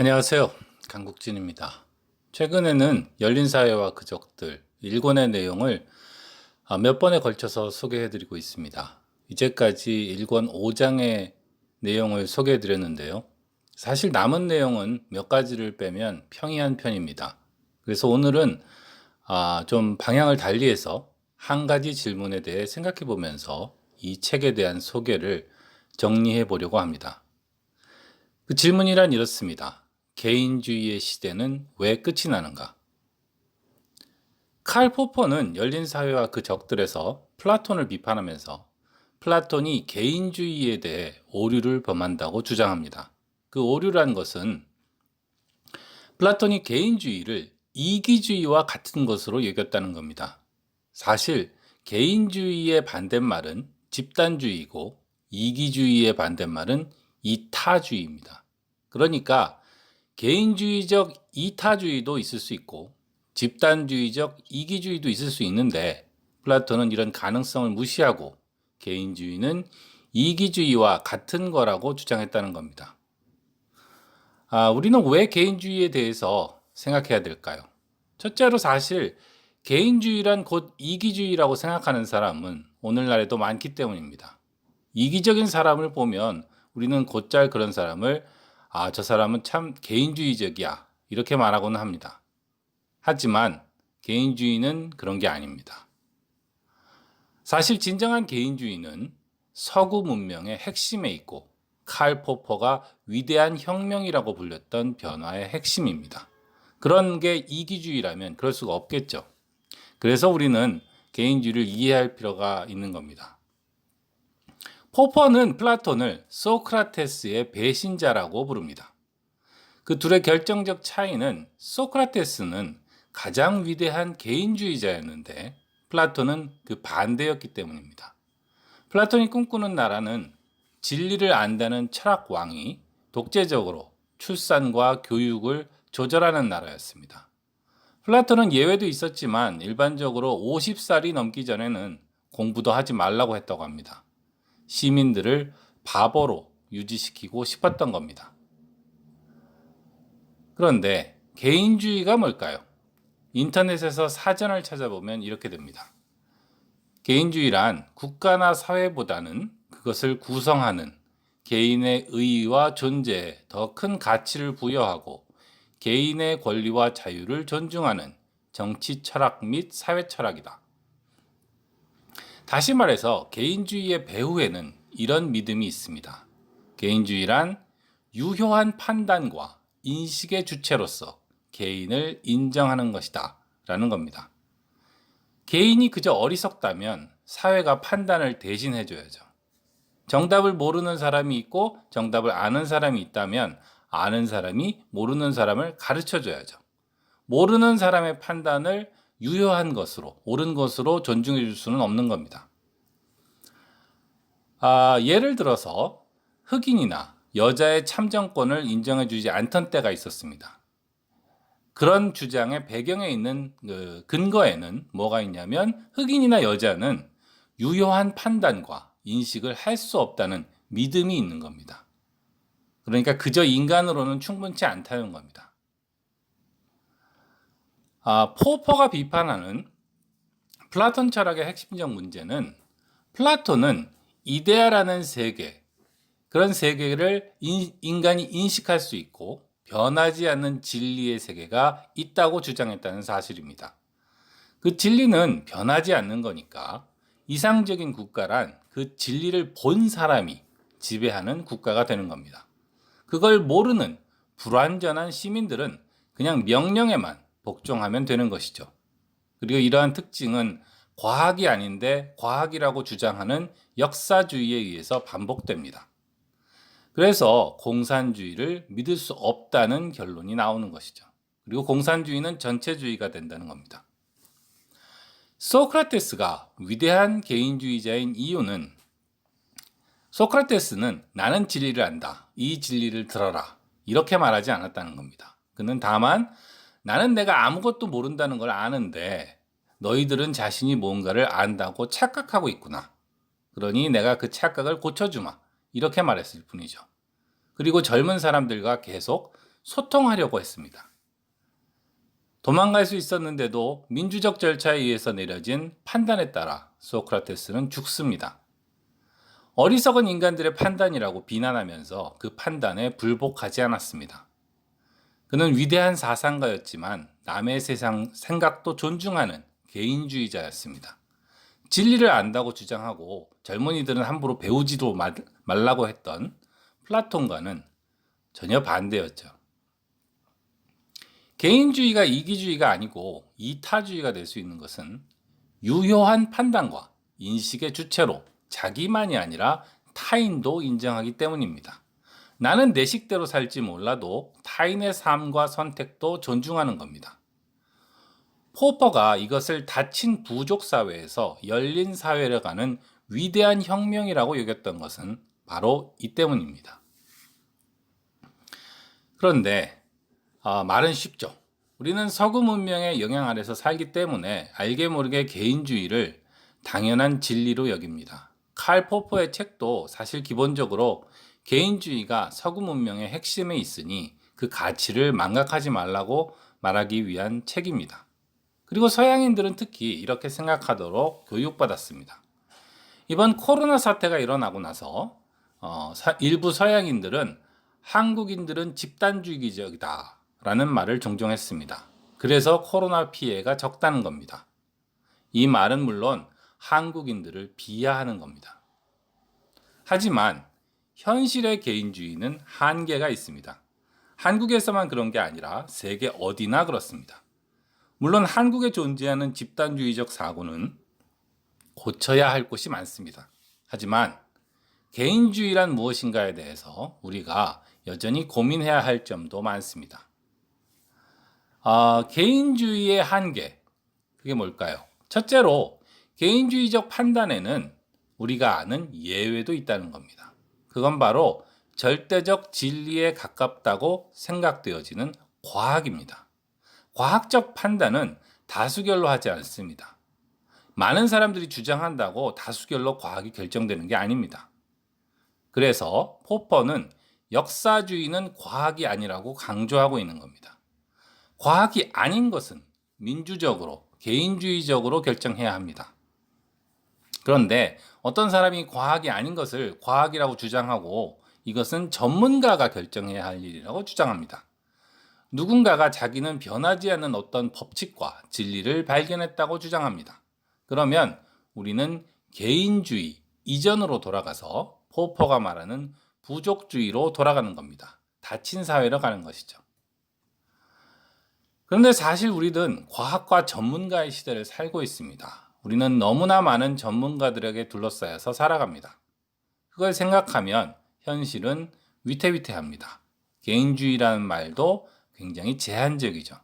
안녕하세요. 강국진입니다. 최근에는 열린사회와 그적들 일권의 내용을 아, 몇 번에 걸쳐서 소개해드리고 있습니다. 이제까지 일권 5장의 내용을 소개해드렸는데요. 사실 남은 내용은 몇 가지를 빼면 평이한 편입니다. 그래서 오늘은 아, 좀 방향을 달리해서 한 가지 질문에 대해 생각해 보면서 이 책에 대한 소개를 정리해 보려고 합니다. 그 질문이란 이렇습니다. 개인주의의 시대는 왜 끝이 나는가? 칼 포퍼는 열린 사회와 그 적들에서 플라톤을 비판하면서 플라톤이 개인주의에 대해 오류를 범한다고 주장합니다. 그 오류란 것은 플라톤이 개인주의를 이기주의와 같은 것으로 여겼다는 겁니다. 사실 개인주의의 반대말은 집단주의고 이기주의의 반대말은 이타주의입니다. 그러니까 개인주의적 이타주의도 있을 수 있고 집단주의적 이기주의도 있을 수 있는데 플라톤은 이런 가능성을 무시하고 개인주의는 이기주의와 같은 거라고 주장했다는 겁니다. 아, 우리는 왜 개인주의에 대해서 생각해야 될까요? 첫째로 사실 개인주의란 곧 이기주의라고 생각하는 사람은 오늘날에도 많기 때문입니다. 이기적인 사람을 보면 우리는 곧잘 그런 사람을 아, 저 사람은 참 개인주의적이야. 이렇게 말하고는 합니다. 하지만 개인주의는 그런 게 아닙니다. 사실 진정한 개인주의는 서구 문명의 핵심에 있고 칼 포퍼가 위대한 혁명이라고 불렸던 변화의 핵심입니다. 그런 게 이기주의라면 그럴 수가 없겠죠. 그래서 우리는 개인주의를 이해할 필요가 있는 겁니다. 포퍼는 플라톤을 소크라테스의 배신자라고 부릅니다. 그 둘의 결정적 차이는 소크라테스는 가장 위대한 개인주의자였는데 플라톤은 그 반대였기 때문입니다. 플라톤이 꿈꾸는 나라는 진리를 안다는 철학 왕이 독재적으로 출산과 교육을 조절하는 나라였습니다. 플라톤은 예외도 있었지만 일반적으로 50살이 넘기 전에는 공부도 하지 말라고 했다고 합니다. 시민들을 바보로 유지시키고 싶었던 겁니다. 그런데 개인주의가 뭘까요? 인터넷에서 사전을 찾아보면 이렇게 됩니다. 개인주의란 국가나 사회보다는 그것을 구성하는 개인의 의의와 존재에 더 큰 가치를 부여하고 개인의 권리와 자유를 존중하는 정치 철학 및 사회 철학이다. 다시 말해서 개인주의의 배후에는 이런 믿음이 있습니다. 개인주의란 유효한 판단과 인식의 주체로서 개인을 인정하는 것이다. 라는 겁니다. 개인이 그저 어리석다면 사회가 판단을 대신해줘야죠. 정답을 모르는 사람이 있고 정답을 아는 사람이 있다면 아는 사람이 모르는 사람을 가르쳐 줘야죠. 모르는 사람의 판단을 유효한 것으로, 옳은 것으로 존중해 줄 수는 없는 겁니다. 아, 예를 들어서 흑인이나 여자의 참정권을 인정해 주지 않던 때가 있었습니다. 그런 주장의 배경에 있는 그 근거에는 뭐가 있냐면 흑인이나 여자는 유효한 판단과 인식을 할 수 없다는 믿음이 있는 겁니다. 그러니까 그저 인간으로는 충분치 않다는 겁니다. 아, 포퍼가 비판하는 플라톤 철학의 핵심적 문제는 플라톤은 이데아라는 세계, 그런 세계를 인, 간이 인식할 수 있고 변하지 않는 진리의 세계가 있다고 주장했다는 사실입니다. 그 진리는 변하지 않는 거니까 이상적인 국가란 그 진리를 본 사람이 지배하는 국가가 되는 겁니다. 그걸 모르는 불완전한 시민들은 그냥 명령에만 복종하면 되는 것이죠. 그리고 이러한 특징은 과학이 아닌데 과학이라고 주장하는 역사주의에 의해서 반복됩니다. 그래서 공산주의를 믿을 수 없다는 결론이 나오는 것이죠. 그리고 공산주의는 전체주의가 된다는 겁니다. 소크라테스가 위대한 개인주의자인 이유는 소크라테스는 나는 진리를 안다. 이 진리를 들어라. 이렇게 말하지 않았다는 겁니다. 그는 다만 나는 내가 아무것도 모른다는 걸 아는데 너희들은 자신이 뭔가를 안다고 착각하고 있구나. 그러니 내가 그 착각을 고쳐주마. 이렇게 말했을 뿐이죠. 그리고 젊은 사람들과 계속 소통하려고 했습니다. 도망갈 수 있었는데도 민주적 절차에 의해서 내려진 판단에 따라 소크라테스는 죽습니다. 어리석은 인간들의 판단이라고 비난하면서 그 판단에 불복하지 않았습니다. 그는 위대한 사상가였지만 남의 세상 생각도 존중하는 개인주의자였습니다. 진리를 안다고 주장하고 젊은이들은 함부로 배우지도 말- 말라고 했던 플라톤과는 전혀 반대였죠. 개인주의가 이기주의가 아니고 이타주의가 될 수 있는 것은 유효한 판단과 인식의 주체로 자기만이 아니라 타인도 인정하기 때문입니다. 나는 내 식대로 살지 몰라도 타인의 삶과 선택도 존중하는 겁니다. 포퍼가 이것을 닫힌 부족 사회에서 열린 사회를 가는 위대한 혁명이라고 여겼던 것은 바로 이 때문입니다. 그런데 아, 말은 쉽죠. 우리는 서구 문명의 영향 아래서 살기 때문에 알게 모르게 개인주의를 당연한 진리로 여깁니다. 칼 포퍼의 책도 사실 기본적으로 개인주의가 서구 문명의 핵심에 있으니 그 가치를 망각하지 말라고 말하기 위한 책입니다. 그리고 서양인들은 특히 이렇게 생각하도록 교육받았습니다. 이번 코로나 사태가 일어나고 나서 어, 사- 일부 서양인들은 한국인들은 집단주의적이다 라는 말을 종종 했습니다. 그래서 코로나 피해가 적다는 겁니다. 이 말은 물론 한국인들을 비하하는 겁니다. 하지만 현실의 개인주의는 한계가 있습니다. 한국에서만 그런 게 아니라 세계 어디나 그렇습니다. 물론 한국에 존재하는 집단주의적 사고는 고쳐야 할 곳이 많습니다. 하지만 개인주의란 무엇인가에 대해서 우리가 여전히 고민해야 할 점도 많습니다. 아, 개인주의의 한계, 그게 뭘까요? 첫째로, 개인주의적 판단에는 우리가 아는 예외도 있다는 겁니다. 그건 바로 절대적 진리에 가깝다고 생각되어지는 과학입니다. 과학적 판단은 다수결로 하지 않습니다. 많은 사람들이 주장한다고 다수결로 과학이 결정되는 게 아닙니다. 그래서 포퍼는 역사주의는 과학이 아니라고 강조하고 있는 겁니다. 과학이 아닌 것은 민주적으로, 개인주의적으로 결정해야 합니다. 그런데 어떤 사람이 과학이 아닌 것을 과학이라고 주장하고 이것은 전문가가 결정해야 할 일이라고 주장합니다. 누군가가 자기는 변하지 않는 어떤 법칙과 진리를 발견했다고 주장합니다. 그러면 우리는 개인주의 이전으로 돌아가서 포퍼가 말하는 부족주의로 돌아가는 겁니다. 닫힌 사회로 가는 것이죠. 그런데 사실 우리는 과학과 전문가의 시대를 살고 있습니다. 우리는 너무나 많은 전문가들에게 둘러싸여서 살아갑니다. 그걸 생각하면 현실은 위태위태합니다. 개인주의라는 말도 굉장히 제한적이죠.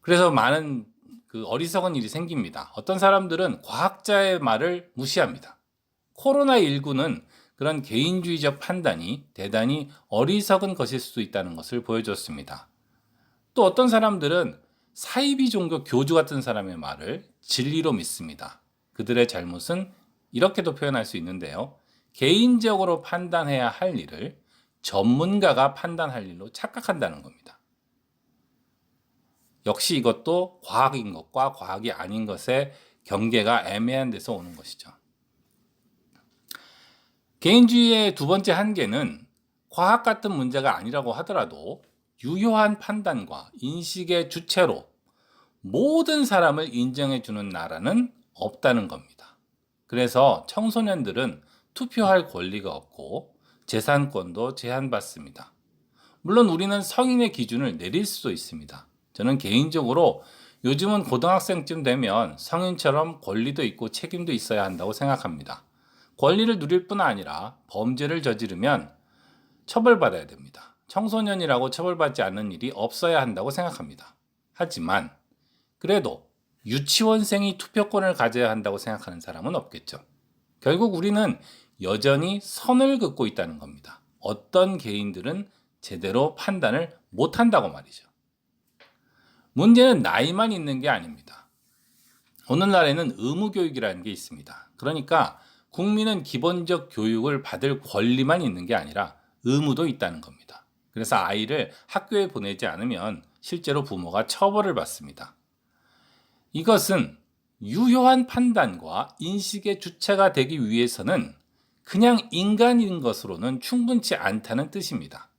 그래서 많은 그 어리석은 일이 생깁니다. 어떤 사람들은 과학자의 말을 무시합니다. 코로나19는 그런 개인주의적 판단이 대단히 어리석은 것일 수도 있다는 것을 보여줬습니다. 또 어떤 사람들은 사이비 종교 교주 같은 사람의 말을 진리로 믿습니다. 그들의 잘못은 이렇게도 표현할 수 있는데요. 개인적으로 판단해야 할 일을 전문가가 판단할 일로 착각한다는 겁니다. 역시 이것도 과학인 것과 과학이 아닌 것의 경계가 애매한 데서 오는 것이죠. 개인주의의 두 번째 한계는 과학 같은 문제가 아니라고 하더라도 유효한 판단과 인식의 주체로 모든 사람을 인정해 주는 나라는 없다는 겁니다. 그래서 청소년들은 투표할 권리가 없고 재산권도 제한받습니다. 물론 우리는 성인의 기준을 내릴 수도 있습니다. 저는 개인적으로 요즘은 고등학생쯤 되면 성인처럼 권리도 있고 책임도 있어야 한다고 생각합니다. 권리를 누릴 뿐 아니라 범죄를 저지르면 처벌받아야 됩니다. 청소년이라고 처벌받지 않는 일이 없어야 한다고 생각합니다. 하지만 그래도 유치원생이 투표권을 가져야 한다고 생각하는 사람은 없겠죠. 결국 우리는 여전히 선을 긋고 있다는 겁니다. 어떤 개인들은 제대로 판단을 못한다고 말이죠. 문제는 나이만 있는 게 아닙니다. 오늘날에는 의무교육이라는 게 있습니다. 그러니까 국민은 기본적 교육을 받을 권리만 있는 게 아니라 의무도 있다는 겁니다. 그래서 아이를 학교에 보내지 않으면 실제로 부모가 처벌을 받습니다. 이것은 유효한 판단과 인식의 주체가 되기 위해서는 그냥 인간인 것으로는 충분치 않다는 뜻입니다.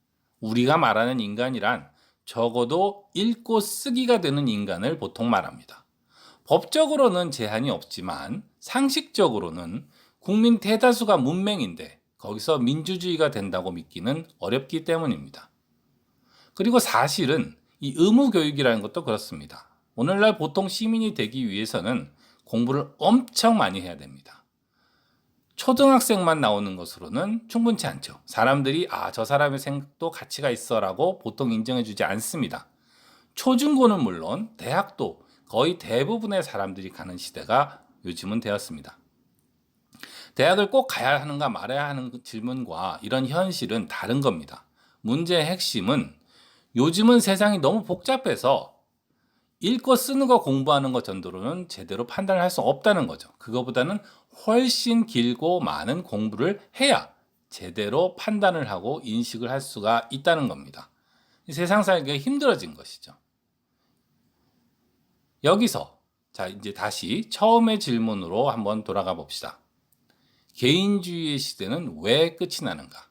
우리가 말하는 인간이란 적어도 읽고 쓰기가 되는 인간을 보통 말합니다. 법적으로는 제한이 없지만 상식적으로는 국민 대다수가 문맹인데 거기서 민주주의가 된다고 믿기는 어렵기 때문입니다. 그리고 사실은 이 의무 교육이라는 것도 그렇습니다. 오늘날 보통 시민이 되기 위해서는 공부를 엄청 많이 해야 됩니다. 초등학생만 나오는 것으로는 충분치 않죠. 사람들이 아, 저 사람의 생각도 가치가 있어라고 보통 인정해 주지 않습니다. 초중고는 물론 대학도 거의 대부분의 사람들이 가는 시대가 요즘은 되었습니다. 대학을 꼭 가야 하는가 말아야 하는 그 질문과 이런 현실은 다른 겁니다. 문제의 핵심은 요즘은 세상이 너무 복잡해서 읽고 쓰는 거 공부하는 것 정도로는 제대로 판단할 수 없다는 거죠. 그거보다는 훨씬 길고 많은 공부를 해야 제대로 판단을 하고 인식을 할 수가 있다는 겁니다. 세상 살기가 힘들어진 것이죠. 여기서 자 이제 다시 처음의 질문으로 한번 돌아가 봅시다. 개인주의의 시대는 왜 끝이 나는가?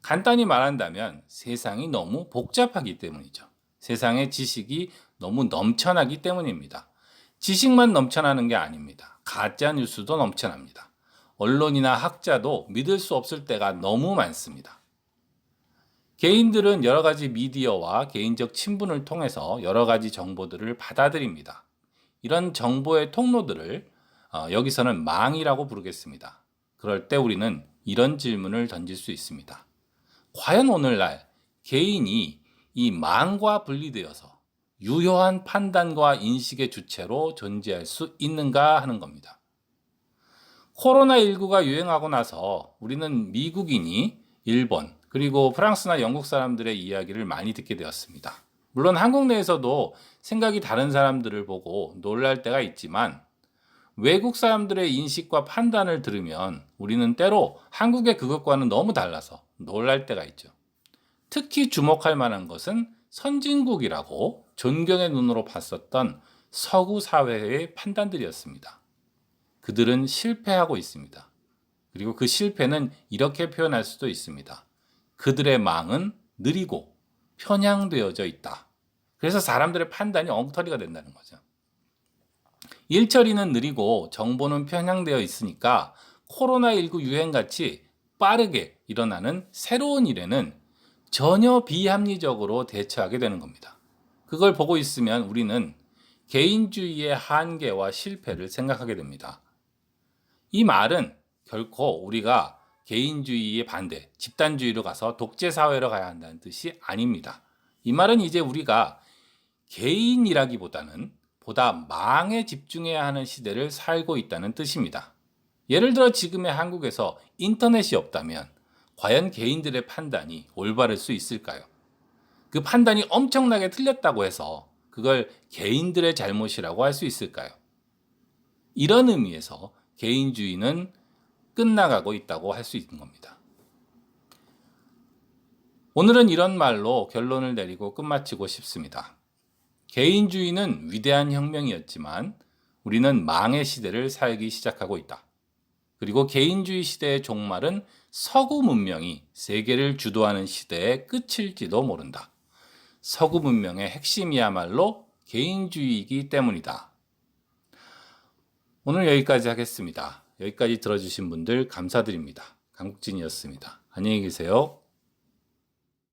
간단히 말한다면 세상이 너무 복잡하기 때문이죠. 세상의 지식이 너무 넘쳐나기 때문입니다. 지식만 넘쳐나는 게 아닙니다. 가짜 뉴스도 넘쳐납니다. 언론이나 학자도 믿을 수 없을 때가 너무 많습니다. 개인들은 여러 가지 미디어와 개인적 친분을 통해서 여러 가지 정보들을 받아들입니다. 이런 정보의 통로들을 어, 여기서는 망이라고 부르겠습니다. 그럴 때 우리는 이런 질문을 던질 수 있습니다. 과연 오늘날 개인이 이 망과 분리되어서 유효한 판단과 인식의 주체로 존재할 수 있는가 하는 겁니다. 코로나19가 유행하고 나서 우리는 미국인이 일본, 그리고 프랑스나 영국 사람들의 이야기를 많이 듣게 되었습니다. 물론 한국 내에서도 생각이 다른 사람들을 보고 놀랄 때가 있지만 외국 사람들의 인식과 판단을 들으면 우리는 때로 한국의 그것과는 너무 달라서 놀랄 때가 있죠. 특히 주목할 만한 것은 선진국이라고 존경의 눈으로 봤었던 서구 사회의 판단들이었습니다. 그들은 실패하고 있습니다. 그리고 그 실패는 이렇게 표현할 수도 있습니다. 그들의 망은 느리고 편향되어져 있다. 그래서 사람들의 판단이 엉터리가 된다는 거죠. 일처리는 느리고 정보는 편향되어 있으니까 코로나19 유행같이 빠르게 일어나는 새로운 일에는 전혀 비합리적으로 대처하게 되는 겁니다. 그걸 보고 있으면 우리는 개인주의의 한계와 실패를 생각하게 됩니다. 이 말은 결코 우리가 개인주의의 반대, 집단주의로 가서 독재 사회로 가야 한다는 뜻이 아닙니다. 이 말은 이제 우리가 개인이라기보다는 보다 망에 집중해야 하는 시대를 살고 있다는 뜻입니다. 예를 들어 지금의 한국에서 인터넷이 없다면 과연 개인들의 판단이 올바를 수 있을까요? 그 판단이 엄청나게 틀렸다고 해서 그걸 개인들의 잘못이라고 할 수 있을까요? 이런 의미에서 개인주의는 끝나가고 있다고 할 수 있는 겁니다. 오늘은 이런 말로 결론을 내리고 끝마치고 싶습니다. 개인주의는 위대한 혁명이었지만 우리는 망의 시대를 살기 시작하고 있다. 그리고 개인주의 시대의 종말은 서구 문명이 세계를 주도하는 시대의 끝일지도 모른다. 서구 문명의 핵심이야말로 개인주의이기 때문이다. 오늘 여기까지 하겠습니다. 여기까지 들어주신 분들 감사드립니다. 강국진이었습니다. 안녕히 계세요.